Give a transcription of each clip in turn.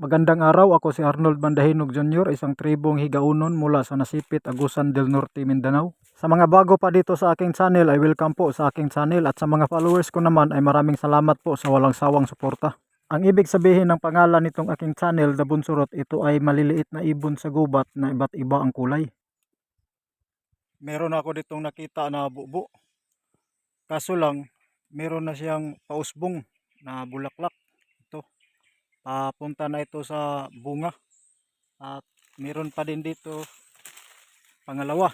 Magandang araw, ako si Arnold Bandahinog Jr., isang tribong higaunon mula sa Nasipit, Agusan del Norte, Mindanao. Sa mga bago pa dito sa aking channel ay welcome po sa aking channel at sa mga followers ko naman ay maraming salamat po sa walang sawang suporta. Ang ibig sabihin ng pangalan nitong aking channel, The Bunsurot, ito ay maliliit na ibon sa gubat na iba't iba ang kulay. Meron ako ditong nakita na bubo. Kaso lang, meron na siyang pausbong na bulaklak. Papunta na ito sa bunga. At meron pa din dito pangalawa.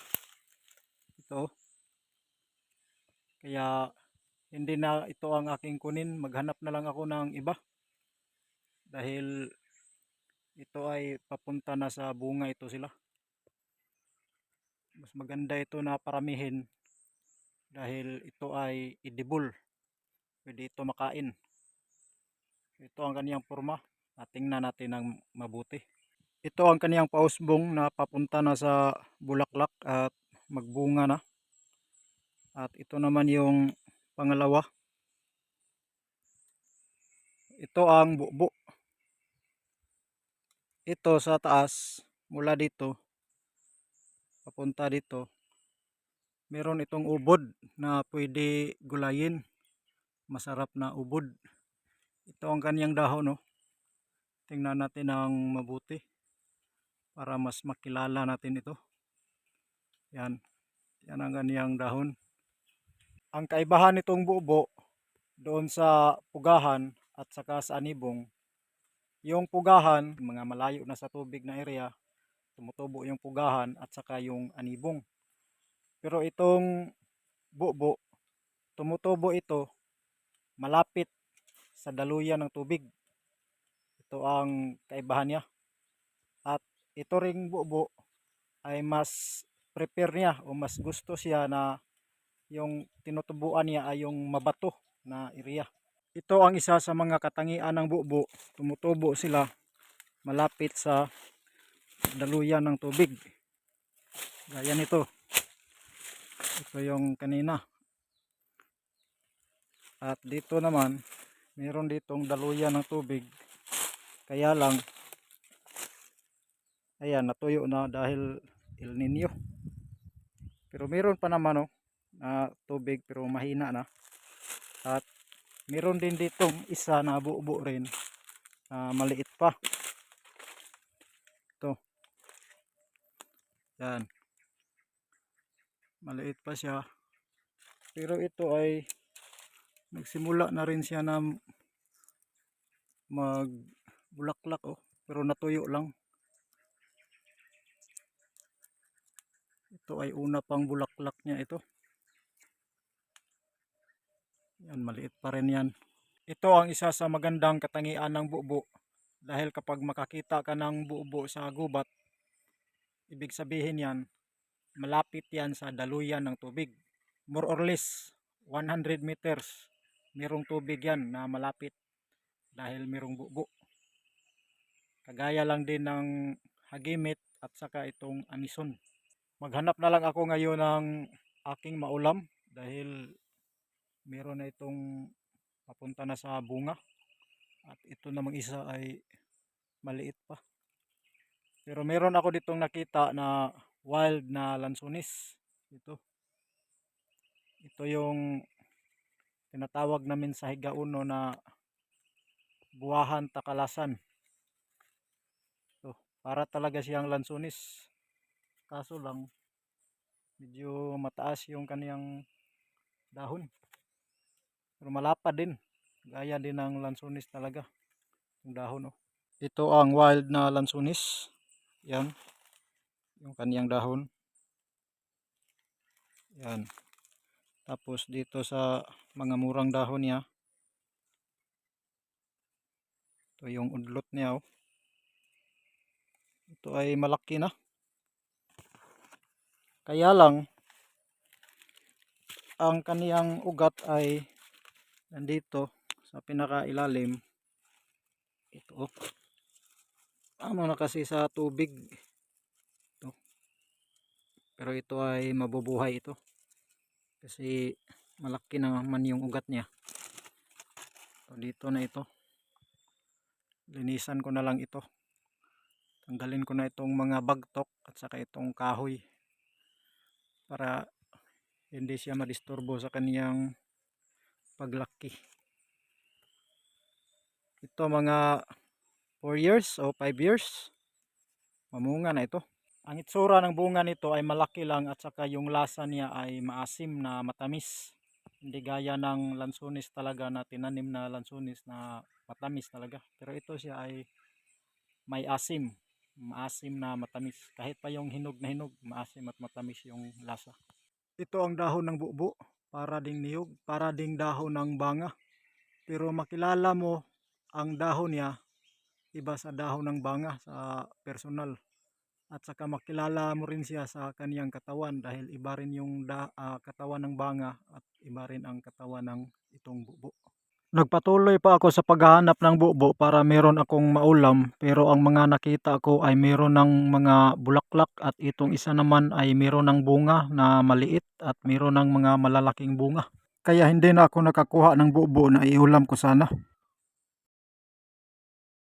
Ito. Kaya hindi na ito ang aking kunin. Maghanap na lang ako ng iba. Dahil ito ay papunta na sa bunga ito sila. Mas maganda ito na paramihin dahil ito ay edible. Pwede ito makain. Ito ang kaniyang forma. At tingnan natin ng mabuti. Ito ang kaniyang pausbong na papunta na sa bulaklak at magbunga na. At ito naman yung pangalawa. Ito ang bubo. Ito sa taas, mula dito, papunta dito, meron itong ubod na pwede gulayin. Masarap na ubod. Ito ang kaniyang dahon, no? Tingnan natin ang mabuti para mas makilala natin ito. Yan. Yan ang kaniyang dahon. Ang kaibahan nitong bubo doon sa pugahan at saka sa anibong, yung pugahan, mga malayo na sa tubig na area, tumutubo yung pugahan at saka yung anibong. Pero itong bubo, tumutubo ito malapit sa daluyan ng tubig. Ito ang kaibahan niya. At ito ring bubo ay mas prepare niya o mas gusto siya na yung tinutubuan niya ay yung mabato na area. Ito ang isa sa mga katangian ng bubo. Tumutubo sila malapit sa daluyan ng tubig. Gaya nito. Ito yung kanina. At dito naman, meron ditong daluyan ng tubig. Kaya lang, ayan, natuyo na dahil El Nino. Pero meron pa naman oh, na tubig pero mahina na. At meron din ditong isa na buo rin na maliit pa. Ito. Yan. Maliit pa siya. Pero ito ay nagsimula na rin siya na magbulaklak oh. Pero natuyo lang. Ito ay una pang bulaklak niya ito. Yan, maliit pa rin yan. Ito ang isa sa magandang katangian ng bubo. Dahil kapag makakita ka ng bubo sa gubat, ibig sabihin yan, malapit yan sa daluyan ng tubig. More or less, 100 meters, merong tubig yan na malapit dahil merong bubo. Kagaya lang din ng hagimit at saka itong anison. Maghanap na lang ako ngayon ng aking maulam dahil meron na itong papunta na sa bunga at ito namang isa ay maliit pa pero meron ako ditong nakita na wild na lansonis ito ito yung tinatawag namin sa higauno na buwahan takalasan ito, para talaga siyang lansonis kaso lang medyo mataas yung kaniyang dahon pero malapad din. Gaya din ng lansunis talaga. Yung dahon oh. Ito ang wild na lansunis. Yan. Yung kaniyang dahon. Yan. Tapos dito sa mga murang dahon niya. Ito yung udlot niya oh. Ito ay malaki na. Kaya lang ang kaniyang ugat ay nandito sa pinakailalim ito oh. ano na kasi sa tubig ito. pero ito ay mabubuhay ito kasi malaki naman yung ugat niya. So, dito na ito. Linisan ko na lang ito. Tanggalin ko na itong mga bagtok at saka itong kahoy para hindi siya madisturbo sa kaniyang paglaki. Ito mga 4 years o 5 years mamunga na ito ang itsura ng bunga nito ay malaki lang at saka yung lasa niya ay maasim na matamis. Hindi gaya ng lansunis talaga na tinanim na lansunis na matamis talaga. Pero ito siya ay may asim. Maasim na matamis. Kahit pa yung hinog na hinog maasim at matamis yung lasa. Ito ang dahon ng bubo. Para ding niyog para ding dahon ng banga. Pero makilala mo ang dahon niya iba sa dahon ng banga sa personal at saka makilala mo rin siya sa kaniyang katawan dahil iba rin yung da, ah, katawan ng banga at iba rin ang katawan ng itong bubo. Nagpatuloy pa ako sa paghahanap ng bubo para meron akong maulam pero ang mga nakita ko ay meron ng mga bulaklak at itong isa naman ay meron ng bunga na maliit at meron ng mga malalaking bunga. Kaya hindi na ako nakakuha ng bubo na iulam ko sana.